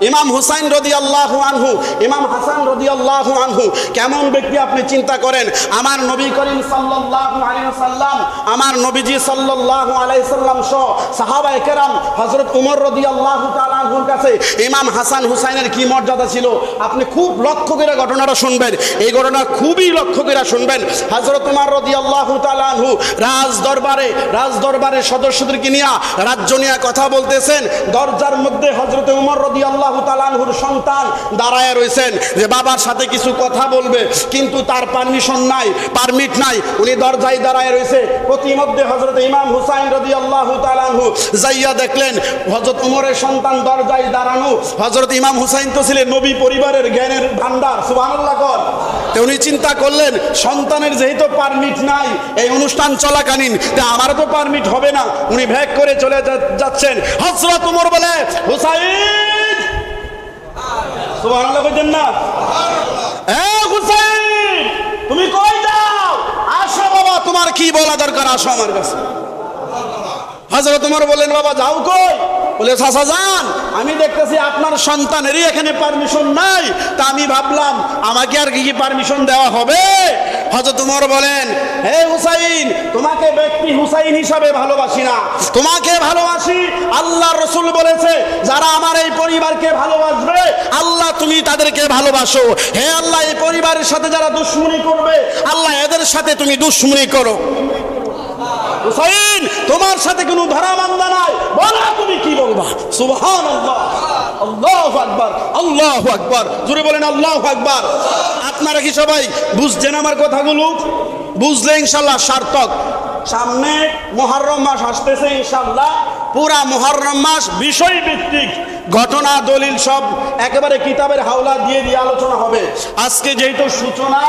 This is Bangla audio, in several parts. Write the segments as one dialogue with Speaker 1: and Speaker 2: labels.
Speaker 1: ইমাম হুসাইন রদি আল্লাহ আনহু, ইমাম হাসান রদি আল্লাহ আনহু, কেমন ব্যক্তি আপনি চিন্তা করেন? আমার নবী করিম সাল্লাম আমার নবীজি সাল্লাহ আলাইসাল্লাম সহ সাহাবা একেরাম হজরত উমর রদি তাআলা আনহুর কাছে ইমাম হাসান হুসাইনের কি মর্যাদা ছিল? আপনি খুব লক্ষ্য করে ঘটনাটা শুনবেন। এই ঘটনা খুবই লক্ষ্য করে শুনবেন। হযরত উমর রাদিয়াল্লাহু তাআলা আনহু রাজ দরবারে রাজ দরবারের সদস্যদেরকে নিয়ে রাজ্য নিয়ে কথা বলতেছেন। দরজার মধ্যে হযরত উমর রাদিয়াল্লাহু তাআলা আনহুর সন্তান দাঁড়ায় রয়েছেন যে বাবার সাথে কিছু কথা বলবে, কিন্তু তার পারমিশন নাই, পারমিট নাই। উনি দরজায় দাঁড়ায় রয়েছে। প্রতিমধ্যে হযরত ইমাম হুসাইন রাদিয়াল্লাহু তাআলা আনহু যাইয়া দেখলেন হজরত উমরের সন্তান দরজায় দাঁড়ানো। হযরত ইমাম হুসাইন তো ছিলেন নবী পরিবারের জ্ঞানের ভান্ডার তো উনি চিন্তা করলেন, সন্তানের যেহেতু পারমিট নাই, এই অনুষ্ঠান চলাকালীন, তা আমারও তো পারমিট হবে না। উনি ভ্যাগ করে চলে যাচ্ছেন। হযরত উমর বলে, হুসাইন! সুবহানাল্লাহ বলছেন না। এ হুসাইন, তুমি কই যাও? আসো বাবা, তোমার কি বলা দরকার? আসো আমার কাছে। হজরত তোমার বললেন, বাবা, যাও কই? বলে চাচা যান আমি দেখতেছি আপনার সন্তানেরই এখানে পারমিশন নাই। তা আমি ভাবলাম, আমাকে আর কি কি পারমিশন দেওয়া হবে? হজরত তোমার বলেন, হে হুসাইন, তোমাকে ব্যক্তি হুসাইন হিসাবে ভালোবাসি না। তোমাকে ভালোবাসি আল্লাহ রসুল বলেছে, যারা আমার এই পরিবারকে ভালোবাসবে, আল্লাহ তুমি তাদেরকে ভালোবাসো। হে আল্লাহ, এই পরিবারের সাথে যারা দুশ্মনী করবে, আল্লাহ এদের সাথে তুমি দুশ্মনী করো। হুসাইন, তোমার সাথে কোনো ধরা ধরামান্দা নাই। বলা তুমি কি বলবা? সুবহান আল্লাহ আল্লাহ আকবার আল্লাহ আকবার। জোরে বলেন আল্লাহ আকবার। আপনারা কি সবাই বুঝছেন আমার কথাগুলো? বুঝলে ইনশাল্লাহ সার্থক। সামনে মহারম মাস আসতেছে ইনশাল্লাহ। পুরা মহারম মাস বিষয় ভিত্তিক ঘটনা, দলিল সব একেবারে কিতাবের হাওলা দিয়ে দিয়ে আলোচনা হবে। আজকে যেহেতু সূচনা,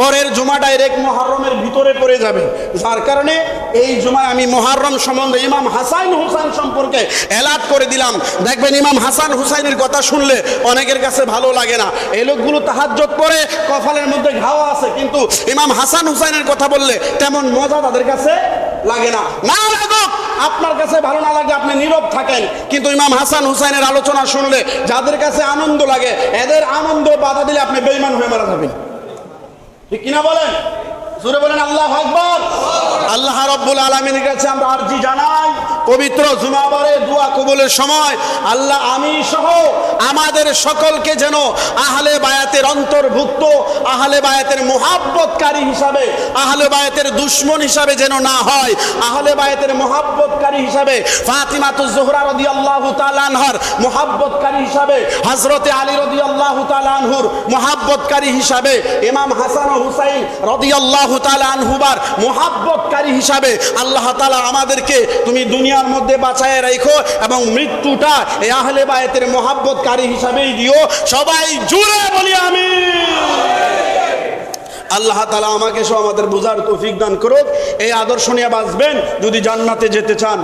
Speaker 1: পরের জুমা ডাইরেক্ট মহরমের ভিতরে পড়ে যাবে। যার কারণে এই জুমায় আমি মহরম সম্বন্ধে ইমাম হাসান হুসাইন সম্পর্কে অ্যালার্ট করে দিলাম। দেখবেন ইমাম হাসান হুসাইনের কথা শুনলে অনেকের কাছে ভালো লাগে না। এই লোকগুলো তাহাজ্জত পরে কফালের মধ্যে ঘাওয়া আছে, কিন্তু ইমাম হাসান হুসাইনের কথা বললে তেমন মজা তাদের কাছে লাগে না। না লাগুক, আপনার কাছে ভালো না লাগে, আপনি নীরব থাকেন। কিন্তু ইমাম হাসান হুসাইনের আলোচনা শুনলে যাদের কাছে আনন্দ লাগে, এদের আনন্দ বাধা দিলে আপনি বেইমান হয়ে মারা যাবেন। ঠিক কিনা বলেন? জোরে বলেন, আল্লাহ আকবর। আল্লাহ রব্বুল আলমিনের কাছে আমরা আরজি জানাই, পবিত্র জুমাবারে দোয়া কবুলের সময়, আল্লাহ আমি সহ আমাদের সকলকে যেন আহলে বায়াতের অন্তর্ভুক্ত আহলে বায়াতের মোহাব্বতকারী হিসাবে আহলে বায়াতের দুশ্মন হিসাবে যেন না হয় আহলে বায়াতের মোহাব্বতকারী হিসাবে ফাতিমাতু জোহরা রদি আল্লাহ তালানহার মোহাব্বতকারী হিসাবে হজরতে আলী রদি আল্লাহ তালানহুর মোহাব্বতকারী হিসাবে, ইমাম হাসান হুসাইন রদি আল্লাহ তালানহুবার মোহাব্বতকারী হিসাবে আল্লাহ তালা আমাদেরকে তুমি দুনিয়ার মধ্যে বাঁচায় রাখো এবং মৃত্যুটা এই আহলে বায়াতের মোহাব্বতকারী হিসাবেই দিও। সবাই জুড়ে বলি আল্লাহ তালা আমাকে সহ আমাদের বোঝার তৌফিক দান করুক। এই আদর্শ নিয়ে বাঁচবেন যদি জান্নাতে যেতে চান।